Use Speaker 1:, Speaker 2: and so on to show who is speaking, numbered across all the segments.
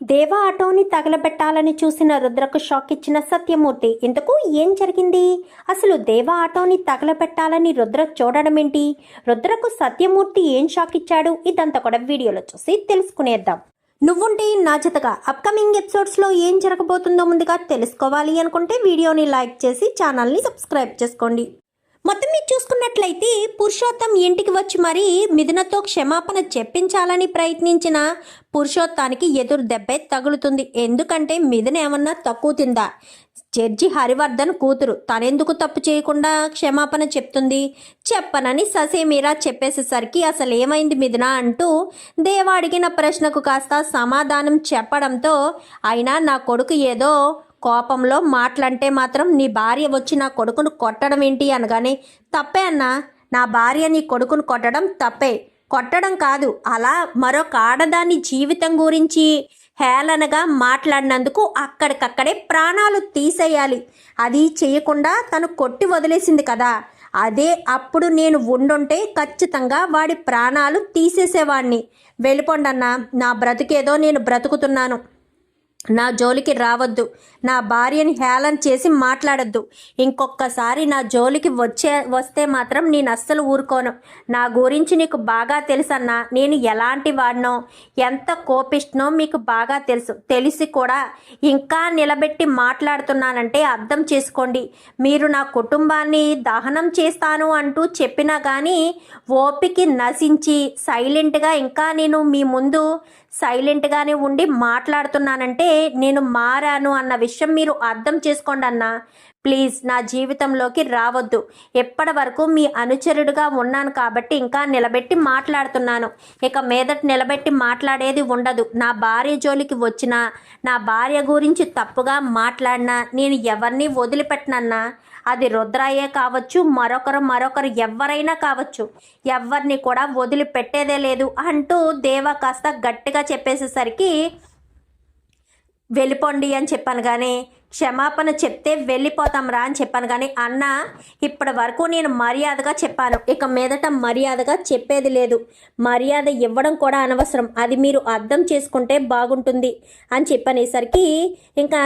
Speaker 1: దేవ ఆటోని తగలబెట్టాలని చూసిన రుద్రకు షాక్ ఇచ్చిన సత్యమూర్తి ఇంతకు ఏం జరిగింది? అసలు దేవ ఆటోని తగలబెట్టాలని రుద్ర చూడడమేంటి? రుద్రకు సత్యమూర్తి ఏం షాక్ ఇచ్చాడు ఇదంతా కూడా వీడియోలో చూసి తెలుసుకునేద్దాం. నువ్వుంటే నా జతగా అప్కమింగ్ ఎపిసోడ్స్లో ఏం జరగబోతుందో ముందుగా తెలుసుకోవాలి అనుకుంటే వీడియోని లైక్ చేసి ఛానల్ని సబ్స్క్రైబ్ చేసుకోండి. మొత్తం మీరు చూసుకున్నట్లయితే పురుషోత్తం ఇంటికి వచ్చి మరీ మిథునతో క్షమాపణ చెప్పించాలని ప్రయత్నించిన పురుషోత్తానికి ఎదురు దెబ్బే తగులుతుంది. ఎందుకంటే మిథున ఏమన్నా తక్కువ తిందా? జడ్జి హరివర్ధన్ కూతురు తనెందుకు తప్పు చేయకుండా క్షమాపణ చెప్తుంది? చెప్పనని ససేమీరా చెప్పేసేసరికి అసలు ఏమైంది మిథున అంటూ దేవ అడిగిన ప్రశ్నకు కాస్త సమాధానం చెప్పడంతో అయినా నా కొడుకు ఏదో కోపంలో మాటలంటే మాత్రం నీ భార్య వచ్చి నా కొడుకును కొట్టడం ఏంటి అనగానే తప్పే అన్నా నా భార్య నీ కొడుకును కొట్టడం తప్పే. కొట్టడం కాదు అలా మరొక ఆడదాని జీవితం గురించి హేళనగా మాట్లాడినందుకు అక్కడికక్కడే ప్రాణాలు తీసేయాలి. అది చేయకుండా తను కొట్టి వదిలేసింది కదా. అదే అప్పుడు నేను ఉండుంటే ఖచ్చితంగా వాడి ప్రాణాలు తీసేసేవాడిని వెళ్ళిపోండన్నా నా బ్రతికేదో నేను బ్రతుకుతున్నాను. నా జోలికి రావద్దు. నా భార్యని హేళన చేసి మాట్లాడద్దు. ఇంకొకసారి నా జోలికి వచ్చే వస్తే మాత్రం నేను అస్సలు ఊరుకోను. నా గురించి నీకు బాగా తెలుసన్నా నేను ఎలాంటి వాడినో ఎంత కోపిష్టనో మీకు బాగా తెలుసు. తెలిసి కూడా ఇంకా నిలబెట్టి మాట్లాడుతున్నానంటే అర్థం చేసుకోండి. మీరు నా కుటుంబాన్ని దహనం చేస్తాను అంటూ చెప్పినా కానీ ఓపికి నశించి సైలెంట్గా ఇంకా నేను మీ ముందు సైలెంట్గానే ఉండి మాట్లాడుతున్నానంటే నేను మారాను అన్న విషయం మీరు అర్థం చేసుకోండి అన్న. ప్లీజ్ నా జీవితంలోకి రావద్దు. ఎప్పటి వరకు మీ అనుచరుడుగా ఉన్నాను కాబట్టి ఇంకా నిలబెట్టి మాట్లాడుతున్నాను. ఇక మీదట నిలబెట్టి మాట్లాడేది ఉండదు. నా భార్య జోలికి వచ్చినా నా భార్య గురించి తప్పుగా మాట్లాడినా నేను ఎవరిని వదిలిపెట్టనన్నా అది రుద్రాయే కావచ్చు మరొకరు మరొకరు ఎవరైనా కావచ్చు. ఎవరిని కూడా వదిలిపెట్టేదే లేదు అంటూ దేవ కాస్త గట్టిగా చెప్పేసేసరికి వెళ్ళిపోండి అని చెప్పాను కానీ క్షమాపణ చెప్తే వెళ్ళిపోతాంరా అని చెప్పాను. కానీ అన్న ఇప్పటి వరకు నేను మర్యాదగా చెప్పాను. ఇక మీదట మర్యాదగా చెప్పేది లేదు. మర్యాద ఇవ్వడం కూడా అనవసరం. అది మీరు అర్థం చేసుకుంటే బాగుంటుంది అని చెప్పనేసరికి ఇంకా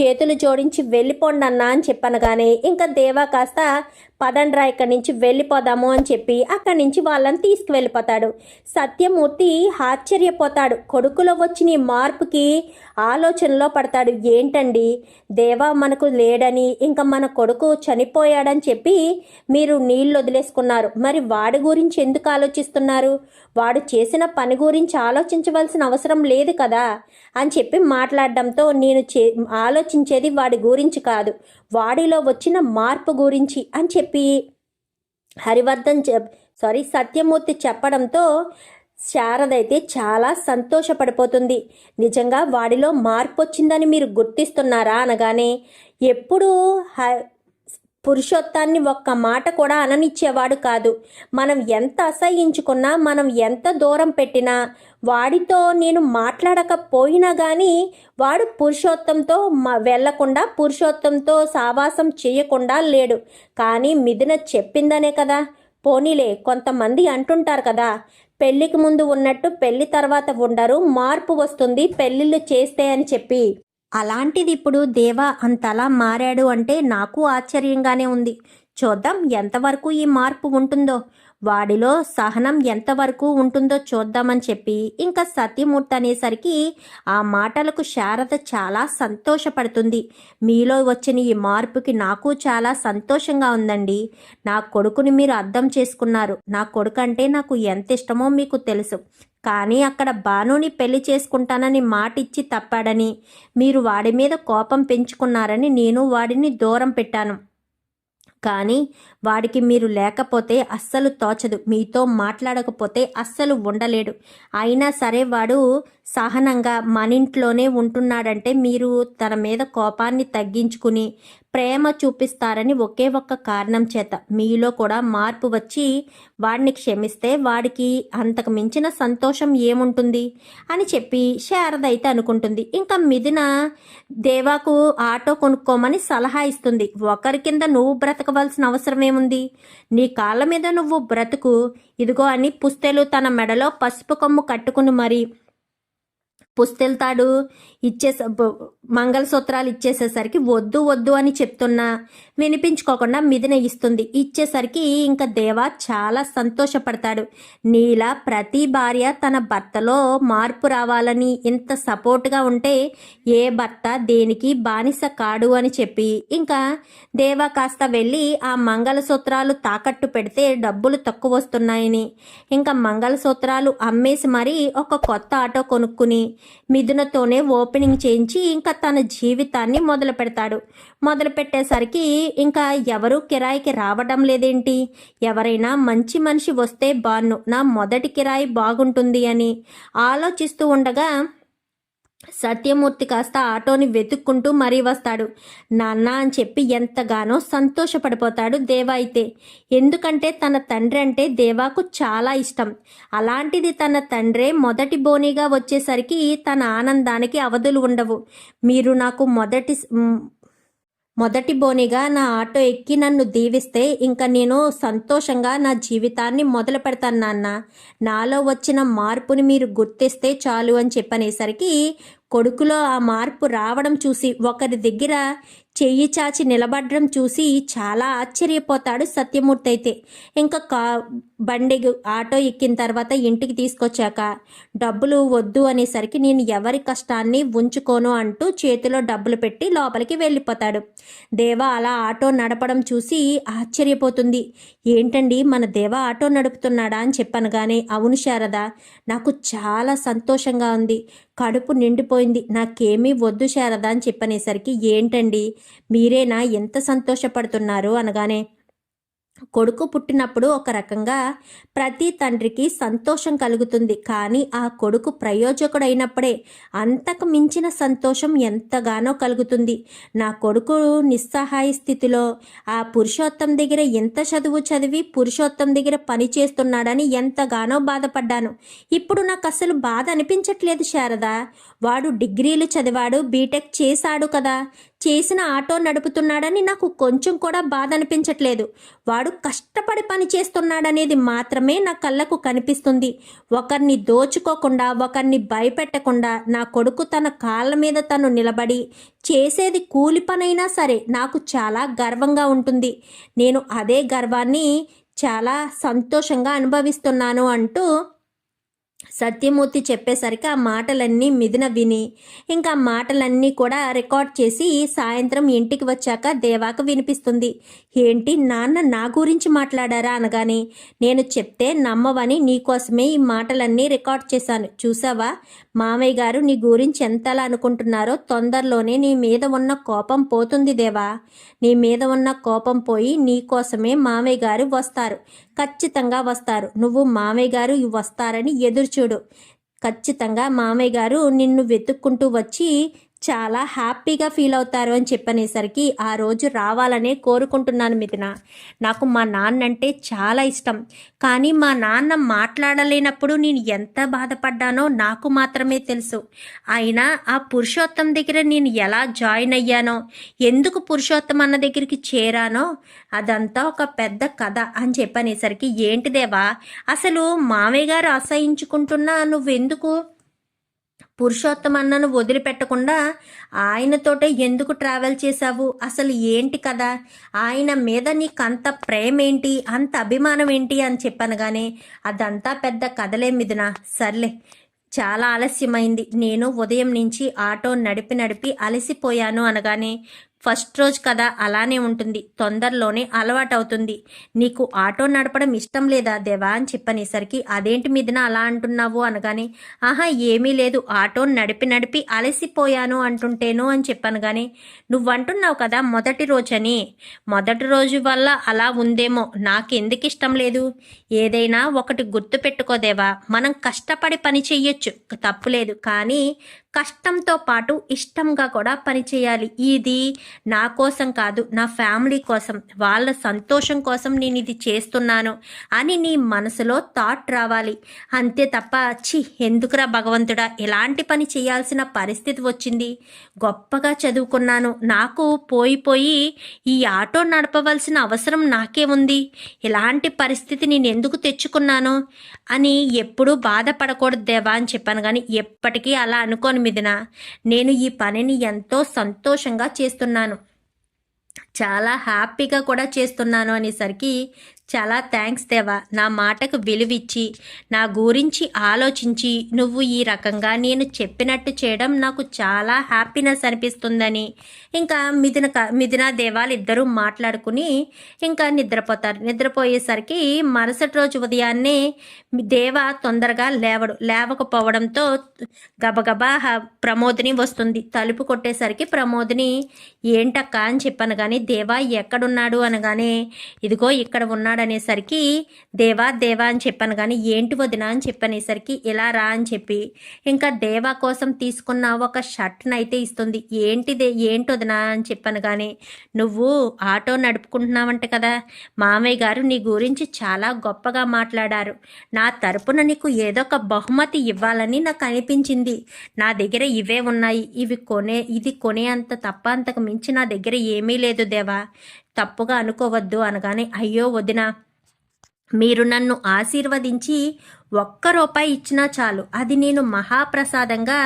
Speaker 1: చేతులు జోడించి వెళ్ళిపోండి అన్న అని చెప్పాను. కానీ ఇంకా దేవా కాస్త పదండ్రా ఇక్కడి నుంచి వెళ్ళిపోదాము అని చెప్పి అక్కడి నుంచి వాళ్ళని తీసుకువెళ్ళిపోతాడు. సత్యమూర్తి ఆశ్చర్యపోతాడు. కొడుకులో వచ్చిన మార్పుకి ఆలోచనలో పడతాడు. ఏంటండి? దేవా మనకు లేడని ఇంకా మన కొడుకు చనిపోయాడని చెప్పి మీరు నీళ్ళు వదిలేసుకున్నారు. మరి వాడి గురించి ఎందుకు ఆలోచిస్తున్నారు? వాడు చేసిన పని గురించి ఆలోచించవలసిన అవసరం లేదు కదా? అని చెప్పి మాట్లాడడంతో నేను చే ఆలోచించేది వాడి గురించి కాదు. వాడిలో వచ్చిన మార్పు గురించి అని చెప్పి హరివర్ధన్ సారీ సత్యమూర్తి చెప్పడంతో శారద అయితే చాలా సంతోషపడిపోతుంది. నిజంగా వాడిలో మార్పు వచ్చిందని మీరు గుర్తిస్తున్నారా అనగానే ఎప్పుడు పురుషోత్తాన్ని ఒక్క మాట కూడా అననిచ్చేవాడు కాదు. మనం ఎంత అసహించుకున్నా మనం ఎంత దూరం పెట్టినా వాడితో నేను మాట్లాడకపోయినా కానీ వాడు పురుషోత్తంతో వెళ్ళకుండా పురుషోత్తంతో సావాసం చేయకుండా లేడు. కానీ మిథున చెప్పిందనే కదా. పోనీలే కొంతమంది అంటుంటారు కదా పెళ్ళికి ముందు ఉన్నట్టు పెళ్ళి తర్వాత ఉండరు మార్పు వస్తుంది పెళ్ళిళ్ళు చేస్తే అని చెప్పి. అలాంటిది ఇప్పుడు దేవా అంతలా మారాడు అంటే నాకు ఆశ్చర్యంగానే ఉంది. చూద్దాం ఎంతవరకు ఈ మార్పు ఉంటుందో. వాడిలో సహనం ఎంతవరకు ఉంటుందో చూద్దామని చెప్పి ఇంకా సత్యమూర్తి అనేసరికి ఆ మాటలకు శారద చాలా సంతోషపడుతుంది. మీలో వచ్చిన ఈ మార్పుకి నాకు చాలా సంతోషంగా ఉందండి. నా కొడుకుని మీరు అర్థం చేసుకున్నారు. నా కొడుకు అంటే నాకు ఎంత ఇష్టమో మీకు తెలుసు. కానీ అక్కడ బానుని పెళ్ళి చేసుకుంటానని మాటిచ్చి తప్పాడని మీరు వాడి మీద కోపం పెంచుకున్నారని నేను వాడిని దూరం పెట్టాను. కానీ వాడికి మీరు లేకపోతే అస్సలు తోచదు. మీతో మాట్లాడకపోతే అస్సలు ఉండలేడు. అయినా సరే వాడు సహనంగా మన ఇంట్లోనే ఉంటున్నాడంటే మీరు తన మీద కోపాన్ని తగ్గించుకుని ప్రేమ చూపిస్తారని ఒకే ఒక్క కారణం చేత. మీలో కూడా మార్పు వచ్చి వాడిని క్షమిస్తే వాడికి అంతకు మించిన సంతోషం ఏముంటుంది? అని చెప్పి శారద అయితే అనుకుంటుంది. ఇంకా మిథున దేవాకు ఆటో కొనుక్కోమని సలహా ఇస్తుంది. ఒకరి కింద నువ్వు బ్రతకవలసిన అవసరం ఏముంది? నీ కాళ్ళ మీద నువ్వు బ్రతుకు. ఇదిగో అని పుస్తెలు తన మెడలో పసుపు కొమ్ము కట్టుకుని మరి పుస్తెళ్తాడు ఇచ్చేస మంగళసూత్రాలు ఇచ్చేసేసరికి వద్దు వద్దు అని చెప్తున్నా. వినిపించుకోకుండా మిదిన ఇస్తుంది. ఇచ్చేసరికి ఇంకా దేవా చాలా సంతోషపడతాడు. నీలా ప్రతి భార్య తన భర్తలో మార్పు రావాలని ఇంత సపోర్ట్గా ఉంటే ఏ భర్త దేనికి బానిస కాడు అని చెప్పి. ఇంకా దేవా కాస్త వెళ్ళి ఆ మంగళసూత్రాలు తాకట్టు పెడితే డబ్బులు తక్కువ వస్తున్నాయని. ఇంకా మంగళసూత్రాలు అమ్మేసి మరీ ఒక కొత్త ఆటో కొనుక్కుని మిథునతోనే ఓపెనింగ్ చేయించి ఇంకా తన జీవితాన్ని మొదలు పెడతాడు మొదలు పెట్టేసరికి ఇంకా ఎవరు కిరాయికి రావడం లేదేంటి? ఎవరైనా మంచి మనిషి వస్తే బాను నా మొదటి కిరాయి బాగుంటుంది అని ఆలోచిస్తూ ఉండగా సత్యమూర్తి కాస్త ఆటోని వెతుక్కుంటూ మరీ వస్తాడు. నాన్న అని చెప్పి ఎంతగానో సంతోషపడిపోతాడు దేవా అయితే. ఎందుకంటే తన తండ్రి అంటే దేవాకు చాలా ఇష్టం. అలాంటిది తన తండ్రే మొదటి బోనీగా వచ్చేసరికి తన ఆనందానికి అవధులు ఉండవు. మీరు నాకు మొదటి మొదటి బోనిగా నా ఆటో ఎక్కి నన్ను దీవిస్తే ఇంకా నేను సంతోషంగా నా జీవితాన్ని మొదలు పెడతాను నాన్న. నాలో వచ్చిన మార్పుని మీరు గుర్తిస్తే చాలు అని చెప్పనేసరికి కొడుకులో ఆ మార్పు రావడం చూసి ఒకరి దగ్గర చెయ్యి చాచి నిలబడడం చూసి చాలా ఆశ్చర్యపోతాడు సత్యమూర్తి అయితే. ఇంకా కా బండి ఆటో ఎక్కిన తర్వాత ఇంటికి తీసుకొచ్చాక డబ్బులు వద్దు అనేసరికి నేను ఎవరి కష్టాన్ని ఉంచుకోను అంటూ చేతిలో డబ్బులు పెట్టి లోపలికి వెళ్ళిపోతాడు. దేవ అలా ఆటో నడపడం చూసి ఆశ్చర్యపోతుంది. ఏంటండి మన దేవ ఆటో నడుపుతున్నాడా? అని చెప్పాను కానీ అవును శారద నాకు చాలా సంతోషంగా ఉంది. కడుపు నిండిపోయింది. నాకేమీ వద్దు శారద అని చెప్పనేసరికి ఏంటండి? మీరేనా? ఎంత సంతోషపడుతున్నారు? అనగానే కొడుకు పుట్టినప్పుడు ఒక రకంగా ప్రతి తండ్రికి సంతోషం కలుగుతుంది. కానీ ఆ కొడుకు ప్రయోజకుడైనప్పుడే అంతకు మించిన సంతోషం ఎంతగానో కలుగుతుంది. నా కొడుకు నిస్సహాయ స్థితిలో ఆ పురుషోత్తం దగ్గర ఎంత చదువు చదివి పురుషోత్తం దగ్గర పని చేస్తున్నాడని ఎంతగానో బాధపడ్డాను. ఇప్పుడు నాకు అసలు బాధ అనిపించట్లేదు శారద. వాడు డిగ్రీలు చదివాడు బీటెక్ చేశాడు కదా. చేసిన ఆటో నడుపుతున్నాడని నాకు కొంచెం కూడా బాధ అనిపించట్లేదు వాడు కష్టపడి పని చేస్తున్నాడనేది మాత్రమే నా కళ్ళకు కనిపిస్తుంది. ఒకరిని దోచుకోకుండా ఒకరిని భయపెట్టకుండా నా కొడుకు తన కాళ్ళ మీద తను నిలబడి చేసేది కూలి పనైనా సరే నాకు చాలా గర్వంగా ఉంటుంది. నేను అదే గర్వాన్ని చాలా సంతోషంగా అనుభవిస్తున్నాను అంటూ సత్యమూర్తి చెప్పేసరికి ఆ మాటలన్నీ మిదిన విని ఇంకా మాటలన్నీ కూడా రికార్డ్ చేసి సాయంత్రం ఇంటికి వచ్చాక దేవాకు వినిపిస్తుంది. ఏంటి నాన్న నా గురించి మాట్లాడారా? అనగానే నేను చెప్తే నమ్మవని నీకోసమే ఈ మాటలన్నీ రికార్డ్ చేశాను. చూసావా? మామయ్య గారు నీ గురించి ఎంతలా అనుకుంటున్నారో తొందరలోనే నీ మీద ఉన్న కోపం పోతుంది దేవా. నీ మీద ఉన్న కోపం పోయి నీ కోసమే మామయ్య గారు వస్తారు. ఖచ్చితంగా వస్తారు. నువ్వు మామయ్య గారు వస్తారని ఎదురు చూడు ఖచ్చితంగా మామయ్య గారు నిన్ను వెతుక్కుంటూ వచ్చి చాలా హ్యాపీగా ఫీల్ అవుతారు అని చెప్పనేసరికి ఆ రోజు రావాలనే కోరుకుంటున్నాను మిథున. నాకు మా నాన్న అంటే చాలా ఇష్టం. కానీ మా నాన్న మాట్లాడలేనప్పుడు నేను ఎంత బాధపడ్డానో నాకు మాత్రమే తెలుసు. అయినా ఆ పురుషోత్తం దగ్గర నేను ఎలా జాయిన్ అయ్యానో ఎందుకు పురుషోత్తం అన్న దగ్గరికి చేరానో అదంతా ఒక పెద్ద కథ అని చెప్పనేసరికి ఏంటిదేవా అసలు మామయ్య గారు అసహించుకుంటున్నా నువ్వెందుకు? పురుషోత్తమన్నను వదిలిపెట్టకుండా ఆయనతోటే ఎందుకు ట్రావెల్ చేశావు? అసలు ఏంటి కదా ఆయన మీద నీకు అంత ప్రేమ ఏంటి అంత అభిమానం ఏంటి అని చెప్పనగానే అదంతా పెద్ద కథలే మిదిన సర్లే చాలా ఆలస్యమైంది. నేను ఉదయం నుంచి ఆటో నడిపి నడిపి అలసిపోయాను అనగానే ఫస్ట్ రోజు కదా అలానే ఉంటుంది. తొందరలోనే అలవాటవుతుంది. నీకు ఆటో నడపడం ఇష్టం లేదా దేవా అని చెప్పనేసరికి అదేంటి మీదన అలా అంటున్నావు? అనగానే ఆహా ఏమీ లేదు. ఆటో నడిపి నడిపి అలసిపోయాను అంటుంటేను అని చెప్పాను కానీ నువ్వు అంటున్నావు కదా మొదటి రోజని. మొదటి రోజు వల్ల అలా ఉందేమో. నాకెందుకు ఇష్టం లేదు? ఏదైనా ఒకటి గుర్తు పెట్టుకోదేవా మనం కష్టపడి పని చెయ్యొచ్చు. తప్పులేదు కానీ కష్టంతో పాటు ఇష్టంగా కూడా పనిచేయాలి ఇది నా కోసం కాదు నా ఫ్యామిలీ కోసం వాళ్ళ సంతోషం కోసం నేను ఇది చేస్తున్నాను అని నీ మనసులో థాట్ రావాలి. అంతే తప్ప చి ఎందుకురా భగవంతుడా ఎలాంటి పని చేయాల్సిన పరిస్థితి వచ్చింది. గొప్పగా చదువుకున్నాను. నాకు పోయిపోయి ఈ ఆటో నడపవలసిన అవసరం నాకే ఉంది. ఇలాంటి పరిస్థితి నేను ఎందుకు తెచ్చుకున్నాను అని ఎప్పుడూ బాధపడకూడదు దేవా అని చెప్పాను కానీ ఎప్పటికీ అలా అనుకోని మిదిన నేను ఈ పనిని ఎంతో సంతోషంగా చేస్తున్నాను. nano. చాలా హ్యాపీగా కూడా చేస్తున్నాను అనేసరికి చాలా థ్యాంక్స్ దేవా. నా మాటకు విలువిచ్చి నా గురించి ఆలోచించి నువ్వు ఈ రకంగా నేను చెప్పినట్టు చేయడం నాకు చాలా హ్యాపీనెస్ అనిపిస్తుందని. ఇంకా మిథున మిథున దేవాలు ఇద్దరూ మాట్లాడుకుని ఇంకా నిద్రపోతారు. నిద్రపోయేసరికి మరుసటి రోజు ఉదయాన్నే దేవ తొందరగా లేవడు లేవకపోవడంతో గబగబా ప్రమోదిని వస్తుంది. తలుపు కొట్టేసరికి ప్రమోదిని ఏంటక్క? అని చెప్పాను కానీ దేవా ఎక్కడున్నాడు అనగానే ఇదిగో ఇక్కడ ఉన్నాడు అనేసరికి దేవా దేవా అని చెప్పాను కానీ ఏంటి వదిన అని చెప్పనేసరికి ఇలా రా అని చెప్పి ఇంకా దేవా కోసం తీసుకున్న ఒక షర్ట్ని అయితే ఇస్తుంది. ఏంటిదే ఏంటి వదిన అని చెప్పాను కానీ నువ్వు ఆటో నడుపుకుంటున్నావంట కదా మామయ్య గారు నీ గురించి చాలా గొప్పగా మాట్లాడారు. నా తరపున నీకు ఏదో ఒక బహుమతి ఇవ్వాలని నాకు అనిపించింది. నా దగ్గర ఇవే ఉన్నాయి. ఇవి కొనే ఇది కొనే అంత తప్ప అంతకు మించి నా దగ్గర ఏమీ లేదు దేవా తప్పుగా అనుకోవద్దు అనగానే అయ్యో వదిన మీరు నన్ను ఆశీర్వదించి ఒక్క రూపాయి ఇచ్చినా చాలు. అది నేను మహాప్రసాదంగా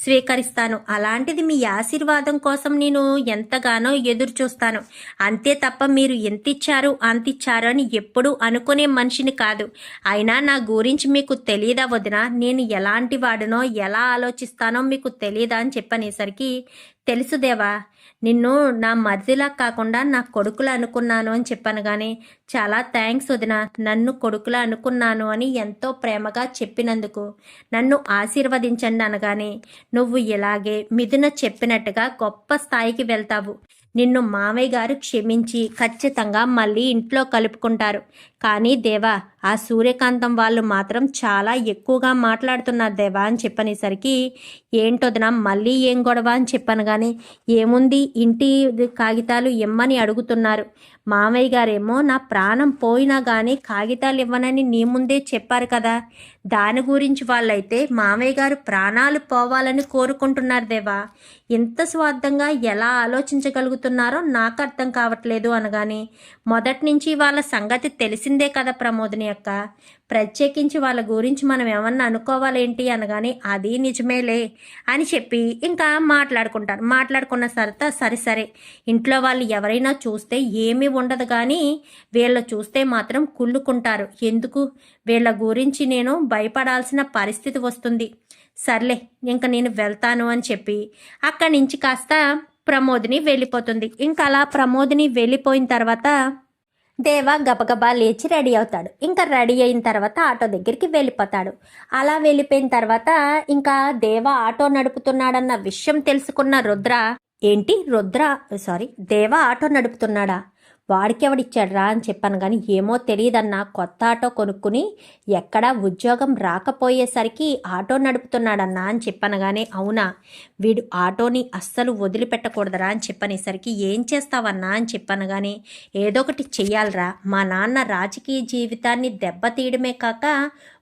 Speaker 1: స్వీకరిస్తాను. అలాంటిది మీ ఆశీర్వాదం కోసం నేను ఎంతగానో ఎదురు చూస్తాను అంతే తప్ప మీరు ఎంత ఇచ్చారు అంత ఇచ్చారు అని ఎప్పుడూ అనుకునే మనిషిని కాదు. అయినా నా గురించి మీకు తెలియదా వదిన? నేను ఎలాంటి వాడినో ఎలా ఆలోచిస్తానో మీకు తెలియదా అని చెప్పనేసరికి తెలుసు దేవా నిన్ను నా మరిదిలా కాకుండా నా కొడుకులా అనుకున్నాను అని చెప్పాను కానీ చాలా థ్యాంక్స్ వదిన. నన్ను కొడుకులా అనుకున్నాను అని ఎంతో ప్రేమగా చెప్పినందుకు. నన్ను ఆశీర్వదించండి అనగానే నువ్వు ఇలాగే మిథున చెప్పినట్టుగా గొప్ప స్థాయికి వెళ్తావు. నిన్ను మామయ్య గారు క్షమించి ఖచ్చితంగా మళ్ళీ ఇంట్లో కలుపుకుంటారు. కానీ దేవా ఆ సూర్యకాంతం వాళ్ళు మాత్రం చాలా ఎక్కువగా మాట్లాడుతున్నారు దేవా అని చెప్పనేసరికి ఏంటొదినా మళ్ళీ ఏం గొడవ? అని చెప్పాను కానీ ఏముంది? ఇంటి కాగితాలు ఇమ్మని అడుగుతున్నారు. మామయ్య గారేమో నా ప్రాణం పోయినా కానీ కాగితాలు ఇవ్వనని నీ ముందే చెప్పారు కదా. దాని గురించి వాళ్ళైతే మామయ్య గారు ప్రాణాలు పోవాలని కోరుకుంటున్నారు దేవా. ఇంత స్వార్థంగా ఎలా ఆలోచించగలుగుతున్నారో నాకు అర్థం కావట్లేదు అనగానే మొదటి నుంచి వాళ్ళ సంగతి తెలిసిందే కదా ప్రమోదిని అక్క? ప్రత్యేకించి వాళ్ళ గురించి మనం ఏమన్నా అనుకోవాలేంటి అనగానే అది నిజమేలే అని చెప్పి ఇంకా మాట్లాడుకుంటారు. మాట్లాడుకున్న సరత సరే సరే ఇంట్లో వాళ్ళు ఎవరైనా చూస్తే ఏమీ ఉండదు కానీ వీళ్ళు చూస్తే మాత్రం కుళ్ళుకుంటారు. ఎందుకు? వీళ్ళ గురించి నేను భయపడాల్సిన పరిస్థితి వస్తుంది. సర్లే ఇంకా నేను వెళ్తాను అని చెప్పి అక్కడి నుంచి కాస్త ప్రమోదిని వెళ్ళిపోతుంది. ఇంకా అలా ప్రమోదిని వెళ్ళిపోయిన తర్వాత దేవ గబగబా లేచి రెడీ అవుతాడు. ఇంకా రెడీ అయిన తర్వాత ఆటో దగ్గరికి వెళ్ళిపోతాడు. అలా వెళ్ళిపోయిన తర్వాత ఇంకా దేవ ఆటో నడుపుతున్నాడన్న విషయం తెలుసుకున్న రుద్ర ఏంటి రుద్ర? సారీ దేవ ఆటో నడుపుతున్నాడా? వాడికెవడిచ్చాడ్రా అని చెప్పాను కానీ ఏమో తెలియదన్నా కొత్త ఆటో కొనుక్కుని ఎక్కడా ఉద్యోగం రాకపోయేసరికి ఆటో నడుపుతున్నాడన్నా అని చెప్పాను కానీ అవునా? వీడు ఆటోని అస్సలు వదిలిపెట్టకూడదరా అని చెప్పనేసరికి ఏం చేస్తావన్నా అని చెప్పాను కానీ ఏదో ఒకటి చెయ్యాలరా. మా నాన్న రాజకీయ జీవితాన్ని దెబ్బతీయడమే కాక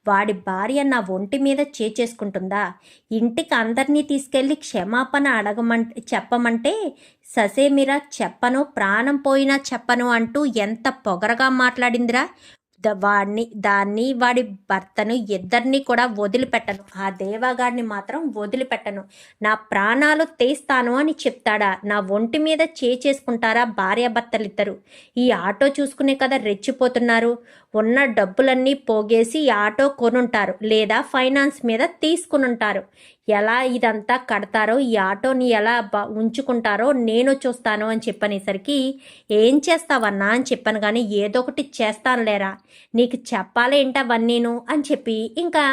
Speaker 1: వాడి భార్య నా ఒంటి మీద చేచేసుకుంటుందా? ఇంటికి అందరినీ తీసుకెళ్ళి క్షమాపణ అడగమంటే చెప్పమంటే ససేమిరా చెప్పను ప్రాణం పోయినా చెప్పను అంటూ ఎంత పొగరగా మాట్లాడిందిరా? వాడిని దాన్ని వాడి భర్తను ఇద్దరిని కూడా వదిలిపెట్టను. ఆ దేవాగాడిని మాత్రం వదిలిపెట్టను. నా ప్రాణాలు తీస్తాను అని చెప్తాడా? నా ఒంటి మీద చేసుకుంటారా భార్యాభర్తలు ఇద్దరు ఈ ఆటో చూసుకునే కదా రెచ్చిపోతున్నారు. ఉన్న డబ్బులన్నీ పోగేసి ఈ ఆటో కొనుంటారు లేదా ఫైనాన్స్ మీద తీసుకునుంటారు. ఎలా ఇదంతా కడతారో ఈ ఆటోని ఎలా ఉంచుకుంటారో నేను చూస్తాను అని చెప్పనేసరికి ఏం చేస్తావన్నా? అని చెప్పాను కానీ ఏదో ఒకటి చేస్తాను లేరా నీకు చెప్పాలేంటి అవన్నీను అని చెప్పి ఇంకా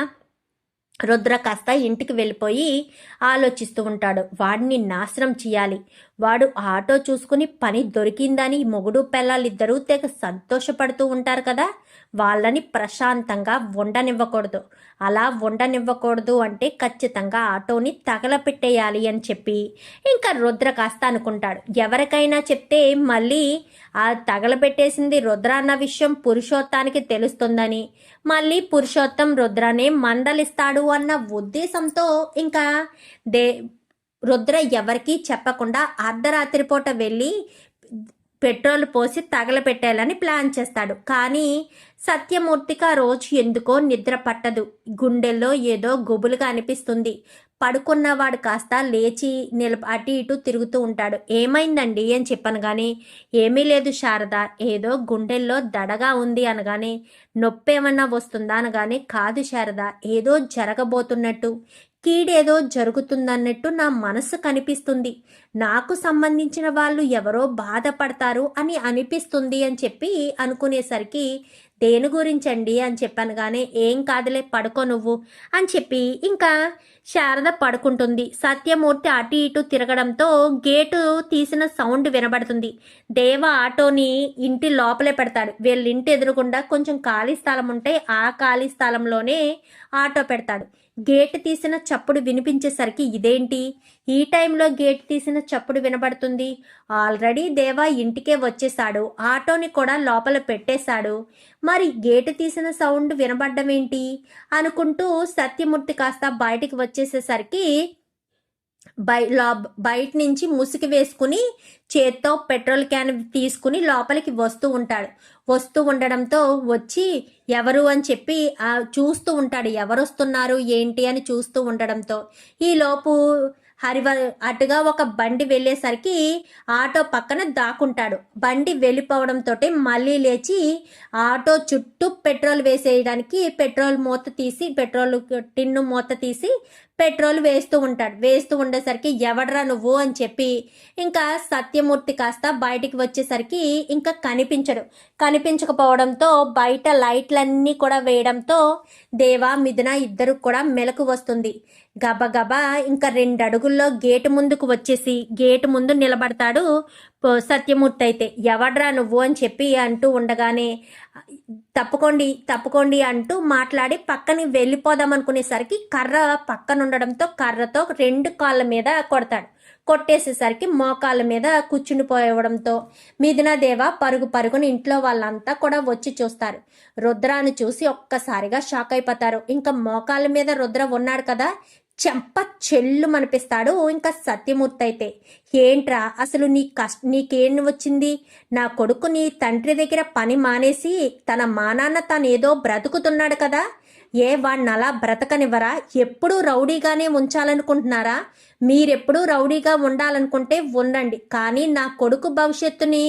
Speaker 1: రుద్ర కాస్త ఇంటికి వెళ్ళిపోయి ఆలోచిస్తూ ఉంటాడు. వాడిని నాశనం చేయాలి. వాడు ఆటో చూసుకుని పని దొరికిందని మొగుడు పిల్లలిద్దరూ తెగ సంతోషపడుతూ ఉంటారు కదా. వాళ్ళని ప్రశాంతంగా ఉండనివ్వకూడదు అలా ఉండనివ్వకూడదు అంటే ఖచ్చితంగా ఆటోని తగలపెట్టేయాలి అని చెప్పి ఇంకా రుద్ర కాస్త అనుకుంటాడు. ఎవరికైనా చెప్తే మళ్ళీ ఆ తగలపెట్టేసింది రుద్ర అన్న విషయం పురుషోత్తానికి తెలుస్తుందని. మళ్ళీ పురుషోత్తం రుద్రనే మందలిస్తాడు అన్న ఉద్దేశంతో ఇంకా దే రుద్ర ఎవరికీ చెప్పకుండా అర్ధరాత్రి పూట వెళ్ళి పెట్రోల్ పోసి తగలపెట్టాలని ప్లాన్ చేస్తాడు. కానీ సత్యమూర్తికి ఆ రోజు ఎందుకో నిద్ర పట్టదు. గుండెల్లో ఏదో గుబులుగా అనిపిస్తుంది. పడుకున్నవాడు కాస్త లేచి నిల అటు ఇటు తిరుగుతూ ఉంటాడు. ఏమైందండి అని చెప్పాను కానీ ఏమీ లేదు శారద. ఏదో గుండెల్లో దడగా ఉంది అనగానే నొప్పి ఏమన్నా వస్తుందా అనగానే కాదు శారద ఏదో జరగబోతున్నట్టు. కీడేదో జరుగుతుందన్నట్టు నా మనసు కనిపిస్తుంది. నాకు సంబంధించిన వాళ్ళు ఎవరో బాధపడతారు అని అనిపిస్తుంది అని చెప్పి అనుకునేసరికి దేని గురించండి? అని చెప్పాను. కానీ ఏం కాదులే పడుకో నువ్వు అని చెప్పి ఇంకా శారద పడుకుంటుంది. సత్యమూర్తి అటు ఇటు తిరగడంతో గేటు తీసిన సౌండ్ వినబడుతుంది. దేవ ఆటోని ఇంటి లోపలే పెడతాడు. వీళ్ళ ఇంటి ఎదురుగుండా కొంచెం ఖాళీ స్థలం ఉంటే ఆ ఖాళీ స్థలంలోనే ఆటో పెడతాడు. గేట్ తీసిన చప్పుడు వినిపించేసరికి ఇదేంటి? ఈ టైంలో గేట్ తీసిన చప్పుడు వినబడుతుంది. ఆల్రెడీ దేవా ఇంటికే వచ్చేసాడు ఆటోని కూడా లోపల పెట్టేశాడు. మరి గేటు తీసిన సౌండ్ వినబడ్డం ఏంటి అనుకుంటూ సత్యమూర్తి కాస్త బయటికి వచ్చేసేసరికి బయ లో బయట నుంచి ముసుగు వేసుకుని చేత్తో పెట్రోల్ క్యాన్ తీసుకుని లోపలికి వస్తూ ఉంటాడు. వస్తూ ఉండడంతో వచ్చి ఎవరు అని చెప్పి చూస్తూ ఉంటాడు. ఎవరు వస్తున్నారు ఏంటి అని చూస్తూ ఉండడంతో. ఈలోపు హరివ అటుగా ఒక బండి వెళ్ళేసరికి ఆటో పక్కన దాక్కుంటాడు. బండి వెళ్ళిపోవడంతో మళ్ళీ లేచి ఆటో చుట్టూ పెట్రోల్ వేసేయడానికి పెట్రోల్ మూత తీసి పెట్రోల్ టిన్ను మూత తీసి పెట్రోల్ వేస్తూ ఉంటాడు. వేస్తూ ఉండేసరికి ఎవడరా నువ్వు అని చెప్పి ఇంకా సత్యమూర్తి కాస్త బయటికి వచ్చేసరికి ఇంకా కనిపించడు. కనిపించకపోవడంతో బయట లైట్లన్నీ కూడా వేయడంతో దేవా మిథున ఇద్దరు కూడా మెలకు వస్తుంది. గబగబా ఇంకా రెండు అడుగుల్లో గేటు ముందుకు వచ్చేసి గేటు ముందు నిలబడతాడు సత్యమూర్తి అయితే ఎవడ్రా నువ్వు? అని చెప్పి అంటూ ఉండగానే తప్పుకోండి తప్పుకోండి అంటూ మాట్లాడి పక్కని వెళ్ళిపోదాం అనుకునేసరికి కర్ర పక్కన ఉండడంతో కర్రతో రెండు కాళ్ళ మీద కొడతాడు. కొట్టేసేసరికి మోకాళ్ళ మీద కూర్చుని పోవడంతో మిథునదేవ పరుగు పరుగుని ఇంట్లో వాళ్ళంతా కూడా వచ్చి చూస్తారు. రుద్రాను చూసి ఒక్కసారిగా షాక్ అయిపోతారు. ఇంకా మోకాళ్ళ మీద రుద్ర ఉన్నాడు కదా చెంప చెల్లు మనిపిస్తాడు ఇంకా సత్యమూర్తి అయితే ఏంట్రా అసలు నీ కష్ట నీకేం వచ్చింది? నా కొడుకు నీ తండ్రి దగ్గర పని మానేసి తన మానాన్న తనేదో బ్రతుకుతున్నాడు కదా? ఏ వాడిని అలా బ్రతకనివ్వరా? ఎప్పుడూ రౌడీగానే ఉంచాలనుకుంటున్నారా? మీరెప్పుడూ రౌడీగా ఉండాలనుకుంటే ఉండండి. కానీ నా కొడుకు భవిష్యత్తుని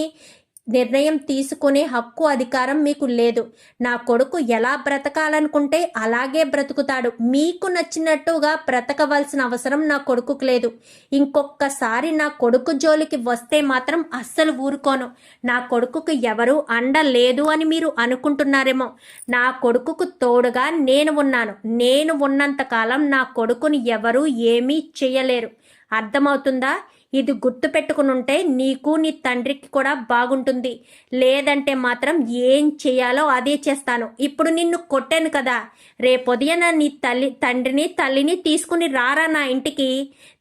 Speaker 1: నిర్ణయం తీసుకునే హక్కు అధికారం మీకు లేదు. నా కొడుకు ఎలా బ్రతకాలనుకుంటే అలాగే బ్రతుకుతాడు. మీకు నచ్చినట్టుగా బ్రతకవలసిన అవసరం నా కొడుకుకు లేదు. ఇంకొకసారి నా కొడుకు జోలికి వస్తే మాత్రం అస్సలు ఊరుకోను. నా కొడుకుకు ఎవరు అండ లేదు అని మీరు అనుకుంటున్నారేమో. నా కొడుకుకు తోడుగా నేను ఉన్నాను. నేను ఉన్నంతకాలం నా కొడుకుని ఎవరు ఏమీ చేయలేరు. అర్థమవుతుందా? ఇది గుర్తు పెట్టుకునుంటే నీకు నీ తండ్రికి కూడా బాగుంటుంది. లేదంటే మాత్రం ఏం చేయాలో అదే చేస్తాను. ఇప్పుడు నిన్ను కొట్టాను కదా. రేపొదయన నీ తల్లి తండ్రిని తల్లిని తీసుకుని రారా నా ఇంటికి?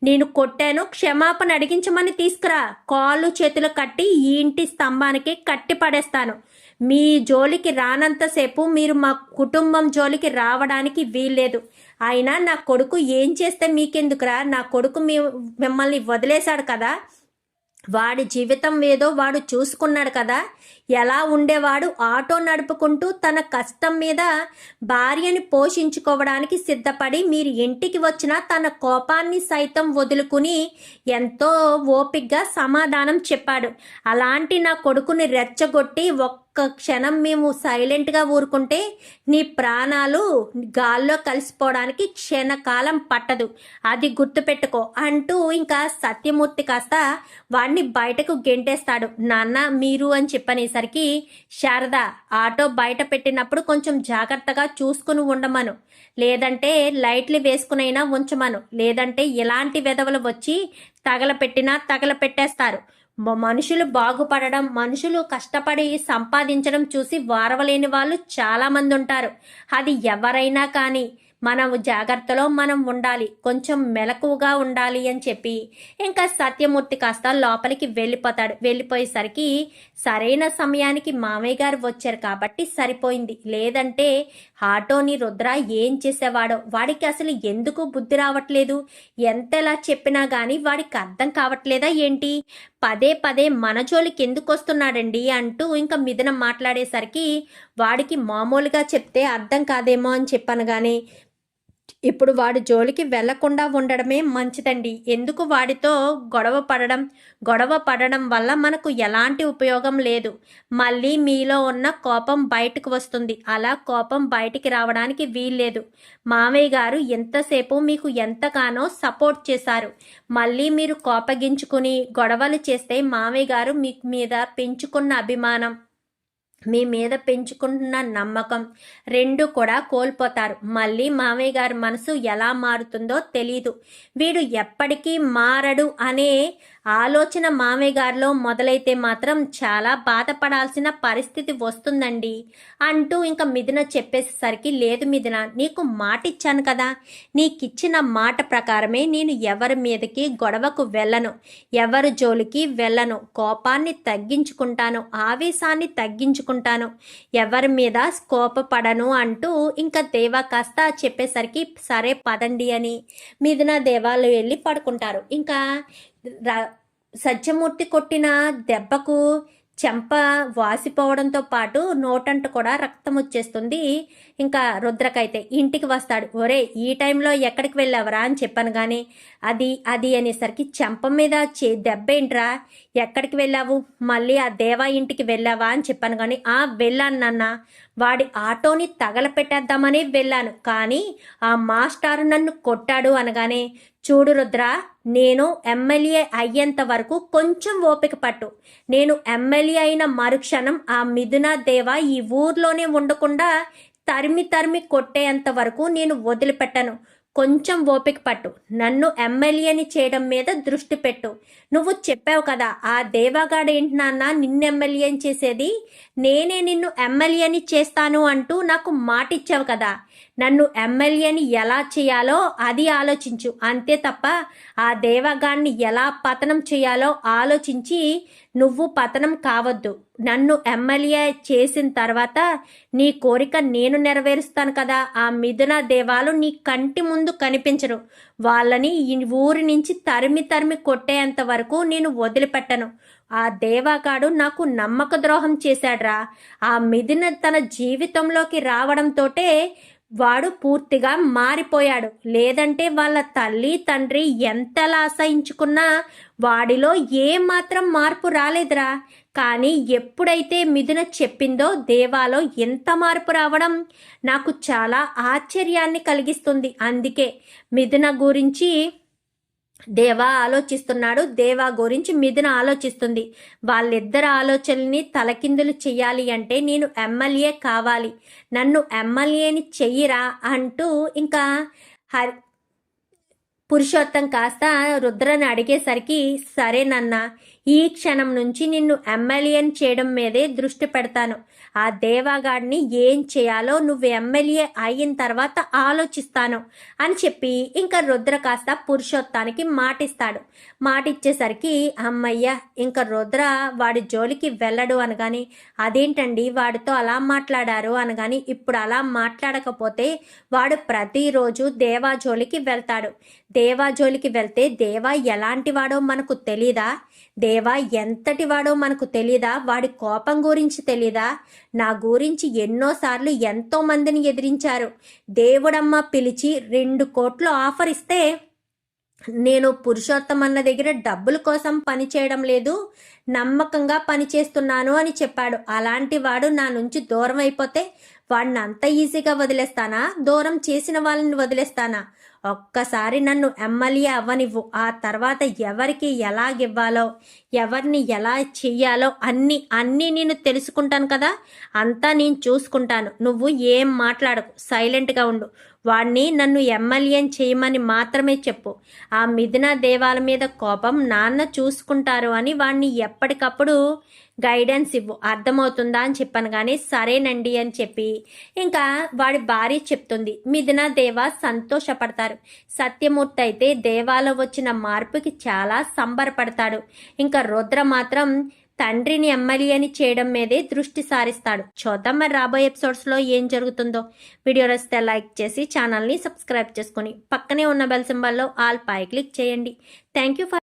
Speaker 1: నేను కొట్టాను క్షమాపణ అడిగించమని తీసుకురా. కాళ్ళు చేతులు కట్టి ఈ ఇంటి స్తంభానికి కట్టి పడేస్తాను. మీ జోలికి రానంతసేపు మీరు మా కుటుంబం జోలికి రావడానికి వీల్లేదు. ఆయన నా కొడుకు ఏం చేస్తే మీకెందుకురా? నా కొడుకు మీ మిమ్మల్ని వదిలేశాడు కదా? వాడి జీవితం ఏదో వాడు చూసుకున్నాడు కదా? ఎలా ఉండేవాడు ఆటో నడుపుకుంటూ తన కష్టం మీద భార్యని పోషించుకోవడానికి సిద్ధపడి మీరు ఇంటికి వచ్చిన తన కోపాన్ని సైతం వదులుకుని ఎంతో ఓపిగ్గా సమాధానం చెప్పాడు. అలాంటి నా కొడుకుని రెచ్చగొట్టి ఒక్క క్షణం మేము సైలెంట్గా ఊరుకుంటే నీ ప్రాణాలు గాల్లో కలిసిపోవడానికి క్షణకాలం పట్టదు. అది గుర్తుపెట్టుకో అంటూ ఇంకా సత్యమూర్తి కాస్త వాడిని బయటకు గెంటేస్తాడు. నాన్న మీరు అని అనేసరికి శారద ఆటో బయట పెట్టినప్పుడు కొంచెం జాగ్రత్తగా చూసుకుని ఉండమను. లేదంటే లైట్లు వేసుకునైనా ఉంచమను. లేదంటే ఎలాంటి వెధవలు వచ్చి తగలపెట్టినా తగలపెట్టేస్తారు. మనుషులు బాగుపడడం మనుషులు కష్టపడి సంపాదించడం చూసి వారవలేని వాళ్ళు చాలామంది ఉంటారు అది ఎవరైనా కానీ మనం జాగ్రత్తలో మనం ఉండాలి కొంచెం మెలకువగా ఉండాలి అని చెప్పి. ఇంకా సత్యమూర్తి కాస్త లోపలికి వెళ్ళిపోతాడు. వెళ్ళిపోయేసరికి సరైన సమయానికి మామయ్య గారు వచ్చారు కాబట్టి సరిపోయింది. లేదంటే ఆటోని రుద్ర ఏం చేసేవాడో వాడికి అసలు ఎందుకు బుద్ధి రావట్లేదు? ఎంతలా చెప్పినా కానీ వాడికి అర్థం కావట్లేదా ఏంటి? పదే పదే మన జోలికి ఎందుకు వస్తున్నాడండి అంటూ ఇంకా మిథునం మాట్లాడేసరికి వాడికి మామూలుగా చెప్తే అర్థం కాదేమో అని చెప్పాను కానీ ఇప్పుడు వాడి జోలికి వెళ్ళకుండా ఉండడమే మంచిదండి. ఎందుకు వాడితో గొడవ పడడం? గొడవ పడడం వల్ల మనకు ఎలాంటి ఉపయోగం లేదు. మళ్ళీ మీలో ఉన్న కోపం బయటకు వస్తుంది. అలా కోపం బయటికి రావడానికి వీల్లేదు. మామయ్య గారు ఎంతసేపు మీకు ఎంతగానో సపోర్ట్ చేశారు. మళ్ళీ మీరు కోపగించుకుని గొడవలు చేస్తే మామయ్య గారు మీ మీద పెంచుకున్న అభిమానం. మీ మీద పెంచుకుంటున్న నమ్మకం రెండు కూడా కోల్పోతారు. మళ్ళీ మామయ్య గారి మనసు ఎలా మారుతుందో తెలీదు. వీడు ఎప్పటికీ మారడు అనే ఆలోచన మామయ్య గారిలో మొదలైతే మాత్రం చాలా బాధపడాల్సిన పరిస్థితి వస్తుందండి. అంటూ ఇంకా మిథున చెప్పేసరికి లేదు మిథున నీకు మాట ఇచ్చాను కదా. నీకిచ్చిన మాట ప్రకారమే నేను ఎవరి మీదకి గొడవకు వెళ్ళను. ఎవరి జోలికి వెళ్ళను. కోపాన్ని తగ్గించుకుంటాను. ఆవేశాన్ని తగ్గించుకుంటాను. ఎవరి మీద కోపపడను అంటూ ఇంకా దేవా కాస్త చెప్పేసరికి సరే పదండి అని మిథున దేవాలు వెళ్ళి పడుకుంటారు. ఇంకా సత్యమూర్తి కొట్టిన దెబ్బకు చెంప వాసిపోవడంతో పాటు నోటంట కూడా రక్తం వచ్చేస్తుంది. ఇంకా రుద్రకైతే ఇంటికి వస్తాడు. ఒరే ఈ టైంలో ఎక్కడికి వెళ్ళావరా అని చెప్పాను కానీ అది అది అనేసరికి చెంప మీద చే దెబ్బ ఏంట్రా ఎక్కడికి వెళ్ళావు? మళ్ళీ ఆ దేవా ఇంటికి వెళ్ళావా అని చెప్పాను కానీ ఆ వెళ్ళాను నాన్న. వాడి ఆటోని తగలపెట్టేద్దామని వెళ్ళాను. కానీ ఆ మాస్టారు నన్ను కొట్టాడు అనగానే చూడు రుద్ర నేను ఎమ్మెల్యే అయ్యేంత వరకు కొంచెం ఓపిక పట్టు. నేను ఎమ్మెల్యే అయిన మరుక్షణం ఆ మిథునా దేవ ఈ ఊర్లోనే ఉండకుండా తరిమి తరిమి కొట్టేంత వరకు నేను వదిలిపెట్టను. కొంచెం ఓపిక పట్టు. నన్ను ఎమ్మెల్యేని చేయడం మీద దృష్టి పెట్టు. నువ్వు చెప్పావు కదా ఆ దేవాగాడు ఏంటి నాన్న? నిన్ను ఎమ్మెల్యేని చేసేది? నేనే నిన్ను ఎమ్మెల్యేని చేస్తాను అంటూ నాకు మాటిచ్చావు కదా. నన్ను ఎమ్మెల్యేని ఎలా చేయాలో అది ఆలోచించు. అంతే తప్ప ఆ దేవగాన్ని ఎలా పతనం చేయాలో ఆలోచించి నువ్వు పతనం కావద్దు. నన్ను ఎమ్మెల్యే చేసిన తర్వాత నీ కోరిక నేను నెరవేరుస్తాను కదా. ఆ మిథున దేవాలు నీ కంటి ముందు కనిపించరు. వాళ్ళని ఈ ఊరి నుంచి తరిమి తరిమి కొట్టేంత వరకు నేను వదిలిపెట్టను. ఆ దేవాగాడు నాకు నమ్మక ద్రోహం చేశాడ్రా. ఆ మిథున తన జీవితంలోకి రావడంతోటే వాడు పూర్తిగా మారిపోయాడు. లేదంటే వాళ్ళ తల్లి తండ్రి ఎంతలా ఆశయించుకున్నా వాడిలో ఏమాత్రం మార్పు రాలేదురా. కానీ ఎప్పుడైతే మిథున చెప్పిందో దేవాలో ఎంత మార్పు రావడం నాకు చాలా ఆశ్చర్యాన్ని కలిగిస్తుంది. అందుకే మిథున గురించి దేవా ఆలోచిస్తున్నాడు. దేవా గురించి మిథున ఆలోచిస్తుంది. వాళ్ళిద్దరు ఆలోచనల్ని తలకిందులు చెయ్యాలి అంటే నేను ఎమ్మెల్యే కావాలి. నన్ను ఎమ్మెల్యేని చెయ్యిరా అంటూ ఇంకా హరి పురుషోత్తం కాస్త రుద్రని అడిగేసరికి సరేనన్నా ఈ క్షణం నుంచి నిన్ను ఎమ్మెల్యేని చేయడం మీదే దృష్టి పెడతాను. ఆ దేవాగాడిని ఏం చేయాలో నువ్వు ఎమ్మెల్యే అయిన తర్వాత ఆలోచిస్తాను అని చెప్పి ఇంకా రుద్ర కాస్త పురుషోత్తానికి మాటిస్తాడు. మాటిచ్చేసరికి అమ్మయ్య ఇంకా రుద్ర వాడి జోలికి వెళ్ళడు అనగాని అదేంటండి వాడితో అలా మాట్లాడారు అనగాని ఇప్పుడు అలా మాట్లాడకపోతే వాడు ప్రతిరోజు దేవా జోలికి వెళ్తాడు. దేవా జోలికి వెళ్తే దేవా ఎలాంటి వాడో మనకు తెలీదా? దేవా ఎంతటి వాడో మనకు తెలీదా? వాడి కోపం గురించి తెలీదా? నా గురించి ఎన్నోసార్లు ఎంతో మందిని ఎదిరించారు. దేవుడమ్మ పిలిచి రెండు కోట్లు ఆఫర్ ఇస్తే నేను పురుషోత్తమన్న దగ్గర డబ్బుల కోసం పని చేయడం లేదు నమ్మకంగా పనిచేస్తున్నాను అని చెప్పాడు. అలాంటి వాడు నా నుంచి దూరం అయిపోతే వాడిని అంత ఈజీగా వదిలేస్తానా? దూరం చేసిన వాళ్ళని వదిలేస్తానా? ఒక్కసారి నన్ను ఎమ్మెల్యే అవ్వనివ్వు. ఆ తర్వాత ఎవరికి ఎలాగివ్వాలో ఎవరిని ఎలా చెయ్యాలో అన్ని అన్నీ నేను తెలుసుకుంటాను కదా. అంతా నేను చూసుకుంటాను. నువ్వు ఏం మాట్లాడకు. సైలెంట్గా ఉండు. వాణ్ణి నన్ను ఎమ్మెల్యేని చేయమని మాత్రమే చెప్పు. ఆ మిథునా దేవాల మీద కోపం నాన్న చూసుకుంటారు అని వాణ్ణి ఎప్పటికప్పుడు గైడెన్స్ ఇవ్వు. అర్థమవుతుందా అని చెప్పాను కానీ సరేనండి అని చెప్పి ఇంకా వాడి భార్య చెప్తుంది. మిథున దేవ సంతోషపడతారు. సత్యమూర్తి అయితే దేవాలో వచ్చిన మార్పుకి చాలా సంబరపడతాడు. ఇంకా రుద్ర మాత్రం తండ్రిని ఎమ్మెల్యేని చేయడం మీదే దృష్టి సారిస్తాడు. చూద్దాం మరి రాబోయే ఎపిసోడ్స్లో ఏం జరుగుతుందో. వీడియో నచ్చితే లైక్ చేసి ఛానల్ని సబ్స్క్రైబ్ చేసుకొని పక్కనే ఉన్న బెల్ సింబల్లో ఆల్ పై క్లిక్ చేయండి. Thank you for